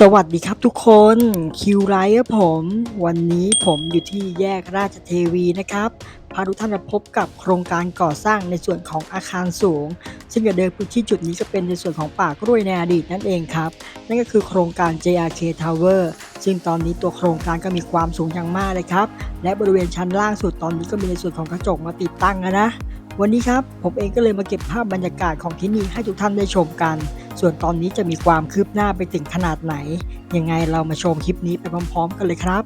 สวัสดีครับทุกคนคิวไลท์ผม วันนี้ผมอยู่ที่แยกราชเทวีนะครับพาทุกท่านมาพบกับโครงการก่อสร้างในส่วนของอาคารสูง ซึ่งเดิมพื้นที่จุดนี้ก็เป็นในส่วนของป่ากล้วยในอดีตนั่นเองครับ นั่นก็คือโครงการ JRK Tower ซึ่งตอนนี้ตัวโครงการก็มีความสูงอย่างมากเลยครับ และบริเวณชั้นล่างสุดตอนนี้ก็มีในส่วนของกระจกมาติดตั้งนะ วันนี้ครับผมเองก็เลยมาเก็บภาพบรรยากาศของที่นี่ให้ทุกท่านได้ชมกัน ส่วนตอนนี้จะมีความคืบหน้าไปถึงขนาดไหน ยังไงเรามาชมคลิปนี้ไปพร้อม ๆ กันเลยครับ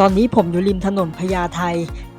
ตอนนี้ผมอยู่ริมถนนพญาไท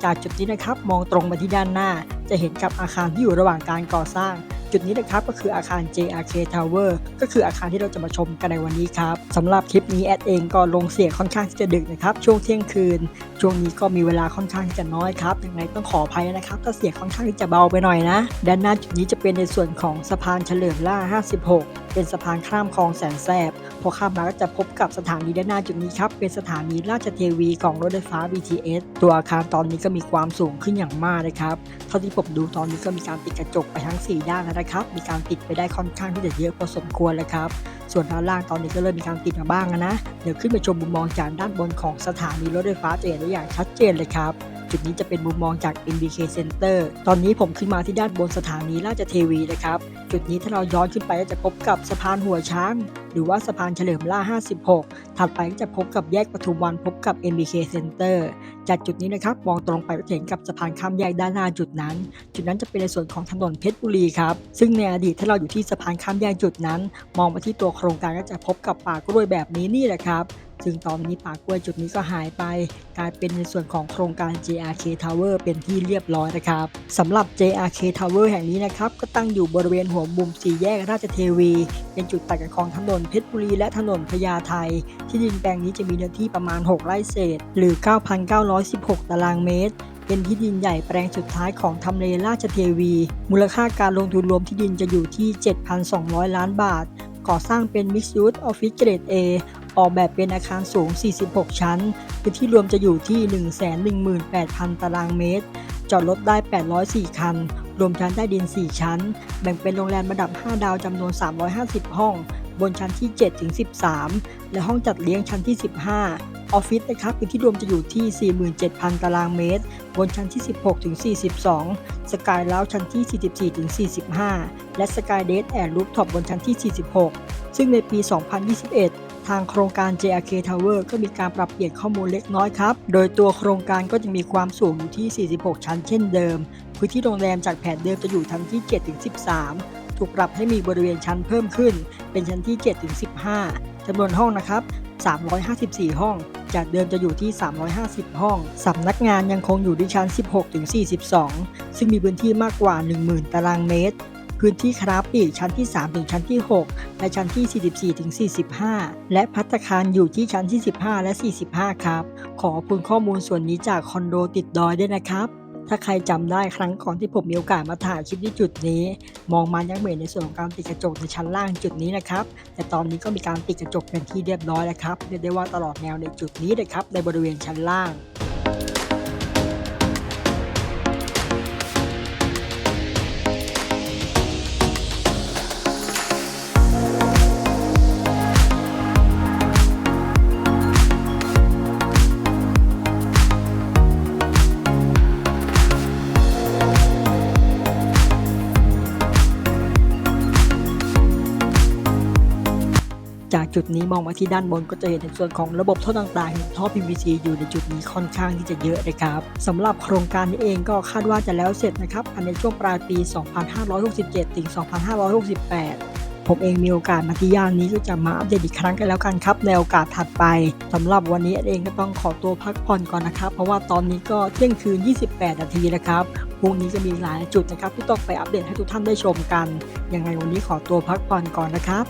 จากจุดนี้นะครับ มองตรงมาที่ด้านหน้า จะเห็นกับอาคารที่อยู่ระหว่างการก่อสร้าง จุดนี้นะครับก็คืออาคาร JRK Tower ก็คืออาคารที่เราจะมาชมกันในวันนี้ครับสำหรับคลิปนี้แอดเองก็ลงเสียงค่อนข้างที่จะดึกนะครับช่วงเที่ยงคืน ช่วงนี้ก็มีเวลาค่อนข้างที่จะน้อยครับยังไงต้องขออภัยนะครับถ้าเสียงค่อนข้างที่จะเบาไปหน่อยนะด้านหน้าจุดนี้จะเป็นในส่วนของสะพานเฉลิมล่า 56 เป็นสะพานข้ามคลองแสนแสบพอข้ามมาก็จะพบกับสถานีด้านหน้าจุดนี้ครับเป็นสถานีราชเทวีของรถไฟฟ้า BTS ตัวอาคารตอนนี้ก็มีความสูงขึ้นอย่างมากเลยครับเท่าที่ผมดูตอนนี้ก็มีการติดกระจกไปทั้ง 4 ด้านแล้วนะครับ มีการติดไปได้ค่อนข้างที่จะเยอะพอสมควรเลยครับ ส่วนด้านล่างตอนนี้ก็เริ่มมีการติดมาบ้างนะ เดี๋ยวขึ้นไปชมมุมมองจากด้านบนของสถานีรถไฟฟ้าจะเห็นได้อย่างชัดเจนเลยครับ จุดนี้จะเป็นมุมมองจาก MBK Center ตอนนี้ผมขึ้นมาที่ด้านบนสถานีราชเทวีนะครับ จุดนี้ถ้าเราย้อนขึ้นไปก็จะพบกับสะพานหัวช้าง หรือว่าสะพานเฉลิมล่า 56 ถัดไปก็จะพบกับแยกปทุมวันพบกับ MBK Center จากจุดนี้นะครับมองตรงไปก็จะเห็นกับสะพานข้ามแยกด้านหน้าจุดนั้น จุดนั้นจะเป็นในส่วนของถนนเพชรบุรีครับ ซึ่งในอดีตถ้าเราอยู่ที่สะพานข้ามแยกจุดนั้น มองมาที่ตัวโครงการก็จะพบกับป่ากล้วยแบบนี้นี่แหละครับ ซึ่งตอนนี้ป่ากล้วยจุดนี้ก็หายไป กลายเป็นในส่วนของโครงการ JRK Tower เป็นที่เรียบร้อยนะครับสำหรับ JRK Tower แห่งนี้นะครับ ก็ตั้งอยู่บริเวณหัวมุมสี่แยกราชเทวี เป็นจุดตัดกับของถนนเพชรบุรีและถนนพญาไทที่ดินแปลงนี้จะมีเนื้อที่ประมาณ 6 ไร่เศษ หรือ 9,916 ตารางเมตรเป็นที่ดินใหญ่แปลงสุดท้ายของทำเลราชเทวี มูลค่าการลงทุนรวมที่ดินจะอยู่ที่ 7,200 ล้านบาท ก่อสร้างเป็น Mixed Use Office Grade A ออกแบบเป็นอาคารสูง 46 ชั้น พื้นที่รวมจะอยู่ที่ 118,000 ตารางเมตร จอดรถได้ 804 คัน รวมชั้นใต้ดิน 4 ชั้น แบ่งเป็นโรงแรมระดับ 5 ดาวจำนวน 350 ห้อง บนชั้นที่ 7 ถึง 13 และห้องจัดเลี้ยงชั้นที่ 15 ออฟฟิศนะครับพื้นที่รวมจะอยู่ที่ 47,000 ตารางเมตร บนชั้นที่ 16 ถึง 42 สกายแลาวชั้นที่ 44 ถึง 45 และสกายเดทแอนด์รูฟท็อปบนชั้นที่ 46 ซึ่งในปี 2021ทางโครงการ JRK Tower ก็มีการปรับเปลี่ยนข้อมูลเล็กน้อยครับ โดยตัวโครงการก็จะมีความสูงอยู่ที่ 46 ชั้นเช่นเดิม พื้นที่โรงแรมจากแผนเดิมจะอยู่ชั้นที่ 7 ถึง 13 ถูกปรับให้มีบริเวณชั้นเพิ่มขึ้น เป็นชั้นที่ 7 ถึง 15จำนวนห้องนะครับ 354 ห้อง จากเดิมจะอยู่ที่ 350 ห้อง สำนักงานยังคงอยู่ที่ชั้น 16ถึง42 ซึ่งมีพื้นที่มากกว่า 10,000 ตารางเมตร พื้นที่คราฟปีกชั้นที่ 3 ถึงชั้นที่ 6 และชั้นที่ 44 ถึง 45 และพัตคารอยู่ที่ชั้นที่ 15 และ 45 ครับ ขอบคุณข้อมูลส่วนนี้จากคอนโดติดดอยด้วยนะครับ ถ้าใครจำได้ครั้งก่อนที่ผมมีโอกาสมาถ่ายคลิปที่จุดนี้ มองมายังเหมือนในส่วนของการติดกระจกในชั้นล่างจุดนี้นะครับแต่ตอนนี้ก็มีการติดกระจกเป็นที่เรียบร้อยแล้วครับเรียกได้ว่าตลอดแนวในจุดนี้เลยครับในบริเวณชั้นล่าง จากจุดนี้มองมาที่ด้านบนก็จะเห็นในส่วนของระบบท่อต่างๆเห็นท่อ PVC อยู่ในจุดนี้ค่อนข้างที่จะเยอะนะครับสำหรับโครงการนี้เองก็คาดว่าจะแล้วเสร็จนะครับภายในช่วงปลายปี 2567 ถึง 2568ผมเองมีโอกาสมาที่ย่านนี้ก็จะมาอัปเดตอีกครั้งกันแล้วกันครับ ในโอกาสถัดไปสำหรับวันนี้เองก็ต้องขอตัวพักผ่อนก่อนนะครับ เพราะว่าตอนนี้ก็เที่ยงคืน 28 นาทีนะครับพรุ่งนี้จะมีหลายจุดนะครับ ที่ต้องไปอัปเดตให้ทุกท่านได้ชมกันยังไงวันนี้ขอตัวพักผ่อนก่อนนะครับ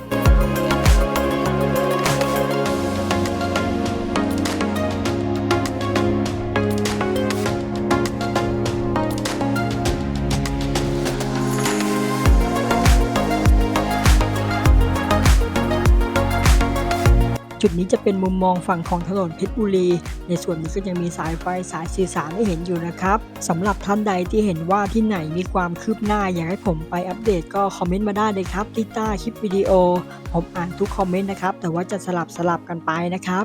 จุดนี้จะเป็นมุมมองฝั่งของถนนเพชรบุรี ในส่วนนี้ก็ยังมีสายไฟสายสื่อสารให้เห็นอยู่นะครับสำหรับท่านใดที่เห็นว่าที่ไหนมีความคืบหน้าอยากให้ผมไปอัปเดตก็คอมเมนต์มาได้เลยครับที่ใต้คลิปวิดีโอ ผมอ่านทุกคอมเมนต์นะครับแต่ว่าจะสลับสลับกันไปนะครับ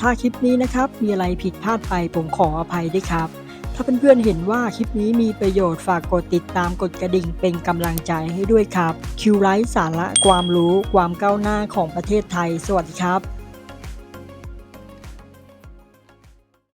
ถ้าคลิปนี้นะครับมีอะไรผิดพลาดไปผมขออภัยด้วยครับ ถ้าเพื่อนๆเห็นว่าคลิปนี้มีประโยชน์ฝากกดติดตามกดกระดิ่งเป็นกำลังใจให้ด้วยครับคิวไลท์สาระความรู้ความก้าวหน้าของประเทศไทย สวัสดีครับ